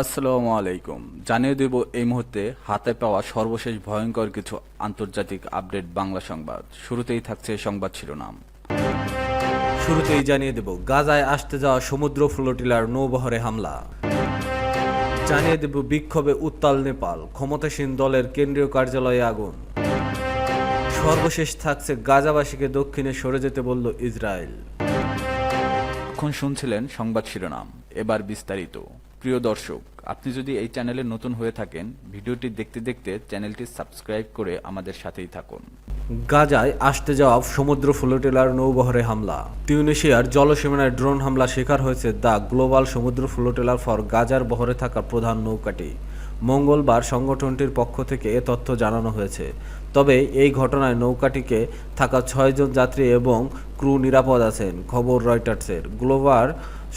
আসসালামু আলাইকুম। জানিয়ে দেব এই মুহূর্তে হাতে পাওয়া সর্বশেষ ভয়ঙ্কর কিছু আন্তর্জাতিক আপডেট বাংলা সংবাদ। শুরুতেই থাকছে সংবাদ শিরোনাম। শুরুতেই জানিয়ে দেব গাজায় আসতে যাওয়া সমুদ্র ফ্লোটিলার নৌবহরে হামলা। জানিয়ে দেব বিক্ষোভে উত্তাল নেপাল ক্ষমতাসীন দলের কেন্দ্রীয় কার্যালয়ে আগুন। সর্বশেষ থাকছে গাজাবাসীকে দক্ষিণে সরে যেতে বলল ইসরায়েল। এখন শুনছিলেন সংবাদ শিরোনাম। এবার বিস্তারিত। প্রিয় দর্শক, আপনি যদি এই চ্যানেলে নতুন হয়ে থাকেন, ভিডিওটি দেখতে দেখতে চ্যানেলটি সাবস্ক্রাইব করে আমাদের সাথেই থাকুন। গাজায় আসতে যাওয়া সমুদ্র ফ্লোটিলার নৌবহরে হামলা। তিউনেশিয়ার জলসীমানায় ড্রোন হামলা শিকার হয়েছে দ্য গ্লোবাল সমুদ্র ফ্লোটিলার ফর গাজার বহরে থাকা প্রধান নৌকাটি। মঙ্গলবার সংগঠনটির পক্ষ থেকে এ তথ্য জানানো হয়েছে। তবে এই ঘটনায় নৌকাটিকে থাকা ছয়জন যাত্রী এবং ক্রু নিরাপদ আছেন, খবর রয়টার্সের। গ্লোবাল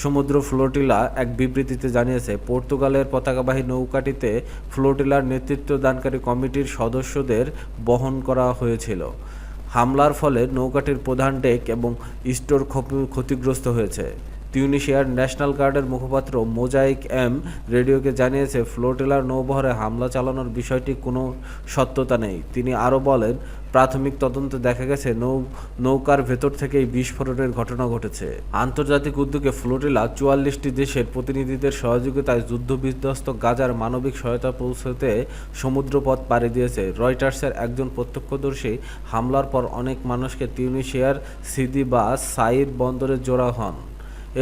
সমুদ্র ফ্লোটিলা এক বিবৃতিতে জানিয়েছে, পর্তুগালের পতাকাবাহী নৌকাটিতে ফ্লোটিলার নেতৃত্ব দানকারী কমিটির সদস্যদের বহন করা হয়েছিল। হামলার ফলে নৌকাটির প্রধান ডেক এবং স্টোর ক্ষতিগ্রস্ত হয়েছে। তিউনিশিয়ার ন্যাশনাল গার্ডের মুখপাত্র মোজাইক এম রেডিওকে জানিয়েছে, ফ্লোটিলার নৌবহরে হামলা চালানোর বিষয়টি কোনো সত্যতা নেই। তিনি আরও বলেন প্রাথমিক তদন্তে দেখা গেছে, নৌ নৌকার ভেতর থেকেই বিস্ফোরণের ঘটনা ঘটেছে। আন্তর্জাতিক উদ্যোগে ফ্লোটিলা চুয়াল্লিশটি দেশের প্রতিনিধিদের সহযোগিতায় যুদ্ধবিধ্বস্ত গাজার মানবিক সহায়তা পৌঁছতে সমুদ্রপথ পাড়ি দিয়েছে। রয়টার্সের একজন প্রত্যক্ষদর্শী হামলার পর অনেক মানুষকে তিউনিশিয়ার সিদি বা সাইদ বন্দরে জোড়া হন।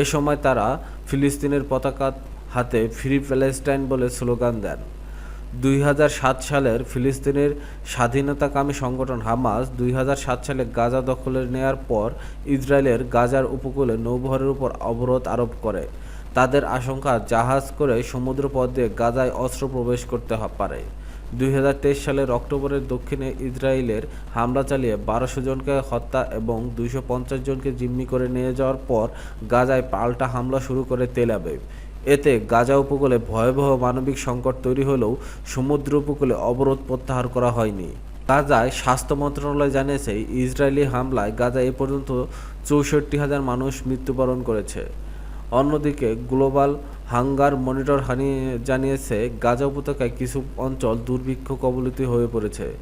এ সময় তারা ফিলিস্তিনের পতাকা হাতে ফ্রি প্যালেস্টাইন বলে স্লোগান দেন। দুই হাজার সাত সালের ফিলিস্তিনের স্বাধীনতাকামী সংগঠন হামাস দুই হাজার সাত সালে গাজা দখলে নেয়ার পর ইসরায়েলের গাজার উপকূলে নৌবহরের উপর অবরোধ আরোপ করে। তাদের আশঙ্কা, জাহাজ করে সমুদ্রপথ দিয়ে গাজায় অস্ত্র প্রবেশ করতে পারে। দুই হাজার তেইশ সালের অক্টোবরের দক্ষিণে ইসরায়েলের হামলা চালিয়ে বারোশো জনকে হত্যা এবং দুইশো পঞ্চাশ জনকে জিম্মি করে নিয়ে যাওয়ার পর গাজায় পাল্টা হামলা শুরু করে তেল এতে গাজা উপকূলে ভয়াবহ মানবিক সংকট তৈরি হলেও সমুদ্র উপকূলে অবরোধ প্রত্যাহার করা হয়নি। গাজায় স্বাস্থ্য মন্ত্রণালয় জানিয়েছে, ইসরায়েলি হামলায় গাজায় এ পর্যন্ত চৌষট্টি হাজার মানুষ মৃত্যুবরণ করেছে। অন্যদিকে, গ্লোবাল হাঙ্গার মনিটর হানি জানিয়েছে, গাজা উপত্যকায় কিছু অঞ্চল দুর্ভিক্ষ কবলিত হয়ে পড়েছে।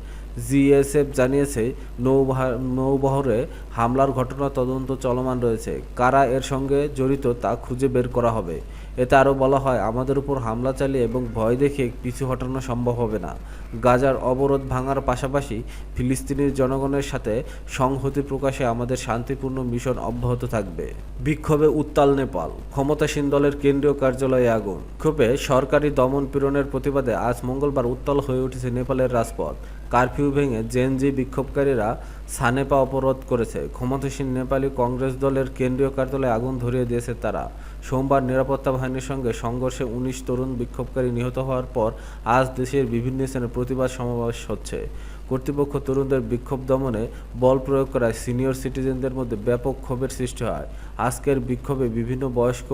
জিএসএফ জানিয়েছে, নৌবাহ- নৌবহরে হামলার ঘটনা তদন্ত চলমান রয়েছে। কারা এর সঙ্গে জড়িত তা খুঁজে বের করা হবে। এতে আরও বলা হয়, আমাদের উপর হামলা চালিয়ে এবং ভয় দেখিয়ে পিছু হটানো সম্ভব হবে না। গাজার অবরোধ ভাঙার পাশাপাশি ফিলিস্তিনের জনগণের সাথে সংহতি প্রকাশে আমাদের শান্তিপূর্ণ মিশন অব্যাহত থাকবে। বিক্ষোভে উত্তাল নেপাল, ক্ষমতাসীন দলের কেন্দ্রীয় কার্যালয়ে আগুন। ক্ষোভে সরকারি দমন পীড়নের প্রতিবাদে আজ মঙ্গলবার উত্তাল হয়ে উঠেছে নেপালের রাজপথ। কারফিউ ভেঙে জেনজি বিক্ষোভকারীরা সানেপা অবরোধ করেছে। ক্ষমতাসীন নেপালি কংগ্রেস দলের কেন্দ্রীয় কার্যালয়ে আগুন ধরিয়ে দিয়েছে তারা। সোমবার নিরাপত্তা বাহিনীর সঙ্গে সংঘর্ষে উনিশ তরুণ বিক্ষোভকারী নিহত হওয়ার পর আজ দেশের বিভিন্ন স্থানে প্রতিবাদ সমাবেশ হচ্ছে। কর্তৃপক্ষ তরুণদের বিক্ষোভ দমনে বল প্রয়োগ করায় সিনিয়র সিটিজেনদের মধ্যে ব্যাপক ক্ষোভের সৃষ্টি হয়। আজকের বিক্ষোভে বিভিন্ন বয়স্ক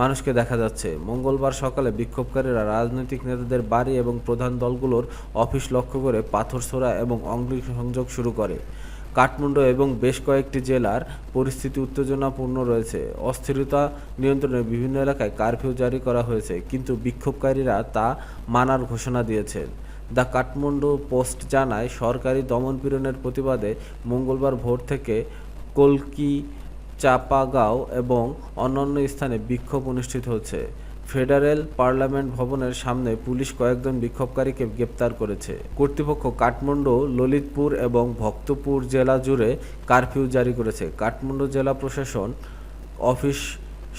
মানুষকে দেখা যাচ্ছে। মঙ্গলবার সকালে বিক্ষোভকারীরা রাজনৈতিক নেতাদের বাড়ি এবং প্রধান দলগুলোর অফিস লক্ষ্য করে পাথর ছোড়া এবং অগ্নিসংযোগ শুরু করে। কাঠমান্ডু এবং বেশ কয়েকটি জেলার পরিস্থিতি উত্তেজনাপূর্ণ রয়েছে। অস্থিরতা নিয়ন্ত্রণে বিভিন্ন এলাকায় কারফিউ জারি করা হয়েছে, কিন্তু বিক্ষোভকারীরা তা মানার ঘোষণা দিয়েছেন দ্য কাঠমান্ডু পোস্ট জানায়, সরকারি দমনপীড়নের প্রতিবাদে মঙ্গলবার ভোর থেকে কলকি, চাপাগাঁও এবং অন্যান্য স্থানে বিক্ষোভ অনুষ্ঠিত হচ্ছে। ফেডারেল পার্লামেন্ট ভবনের সামনে পুলিশ কয়েকজন বিক্ষোভকারীকে গ্রেপ্তার করেছে। কর্তৃপক্ষ কাঠমান্ডু, ললিতপুর এবং ভক্তপুর জেলা জুড়ে কারফিউ জারি করেছে। কাঠমান্ডু জেলা প্রশাসন অফিস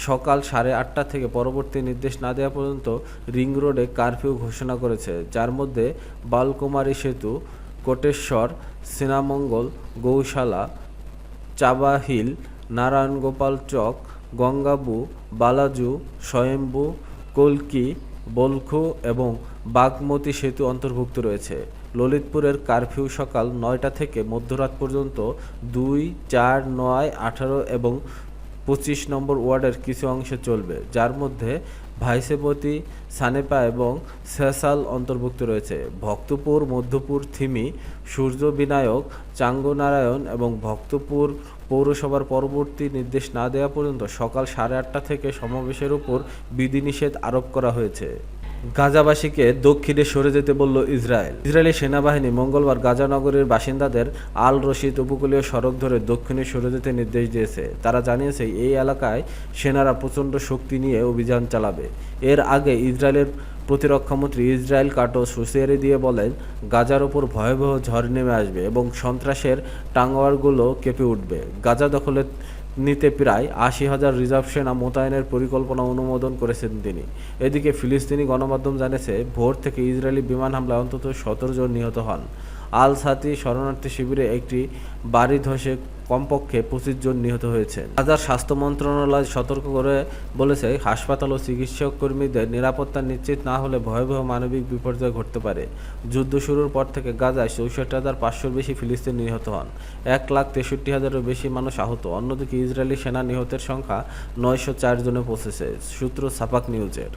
সকাল সাড়ে আটটা থেকে পরবর্তী নির্দেশ না দেওয়া পর্যন্ত রিং রোডে কারফিউ ঘোষণা করেছে। যার মধ্যে বালকুমারী সেতু, কোটেশ্বর, সিনামঙ্গল, গৌশালা, চাবাহিল, নারায়ণগোপাল চক গঙ্গাবু, বালাজু স্বয়ম্বু কলকি, বলখু এবং বাগমতী সেতু অন্তর্ভুক্ত রয়েছে। ললিতপুরের কারফিউ সকাল নয়টা থেকে মধ্যরাত পর্যন্ত দুই, চার, নয়, আঠারো এবং পঁচিশ নম্বর ওয়ার্ডের কিছু অংশে চলবে, যার মধ্যে ভাইসেপতি সানেপা এবং সেসাল অন্তর্ভুক্ত রয়েছে। ভক্তপুর, মধ্যপুর, থিমি সূর্য বিনায়ক চাঙ্গনারায়ণ এবং ভক্তপুর পৌরসভার পরবর্তী নির্দেশ না দেওয়া পর্যন্ত সকাল সাড়ে আটটা থেকে সমাবেশের উপর বিধিনিষেধ আরোপ করা হয়েছে। গাজাবাসীকে দক্ষিণে সরে যেতে বলল ইসরায়েল। ইসরায়েলি সেনাবাহিনী মঙ্গলবার গাজা নগরীর বাসিন্দাদের আল রশিদ উপকূলীয় সড়ক ধরে দক্ষিণে সরে যেতে নির্দেশ দিয়েছে। তারা জানিয়েছে, এই এলাকায় সেনারা প্রচণ্ড শক্তি নিয়ে অভিযান চালাবে। এর আগে ইসরায়েলের প্রতিরক্ষামন্ত্রী ইসরায়েল কাটো হুঁশিয়ারি দিয়ে বলেন, গাজার ওপর ভয়াবহ ঝড় নেমে আসবে এবং সন্ত্রাসের টাঙ্গাওয়ারগুলো কেঁপে উঠবে। গাজা দখলে নিতে প্রায় আশি হাজার রিজার্ভ সেনা মোতায়েনের পরিকল্পনা অনুমোদন করেছেন তিনি। এদিকে ফিলিস্তিনি গণমাধ্যম জানিয়েছে, ভোর থেকে ইসরায়েলি বিমান হামলায় অন্তত সতেরো জন নিহত হন। আল সাতি শরণার্থী শিবিরে একটি বাড়ি ধসে কমপক্ষে পঁচিশ জন নিহত হয়েছে। গাজার স্বাস্থ্য মন্ত্রণালয় সতর্ক করে বলেছে, হাসপাতাল ও চিকিৎসক কর্মীদের নিরাপত্তা নিশ্চিত না হলে ভয়াবহ মানবিক বিপর্যয় ঘটতে পারে। যুদ্ধ শুরুর পর থেকে গাজায় চৌষট্টি হাজার পাঁচশোর বেশি ফিলিস্তিনি নিহত হন। এক লাখ তেষট্টি হাজারেরও বেশি মানুষ আহত। অন্যদিকে ইসরায়েলি সেনা নিহতের সংখ্যা নয়শো চার জনে পৌঁছেছে, সূত্র সাপাক নিউজের।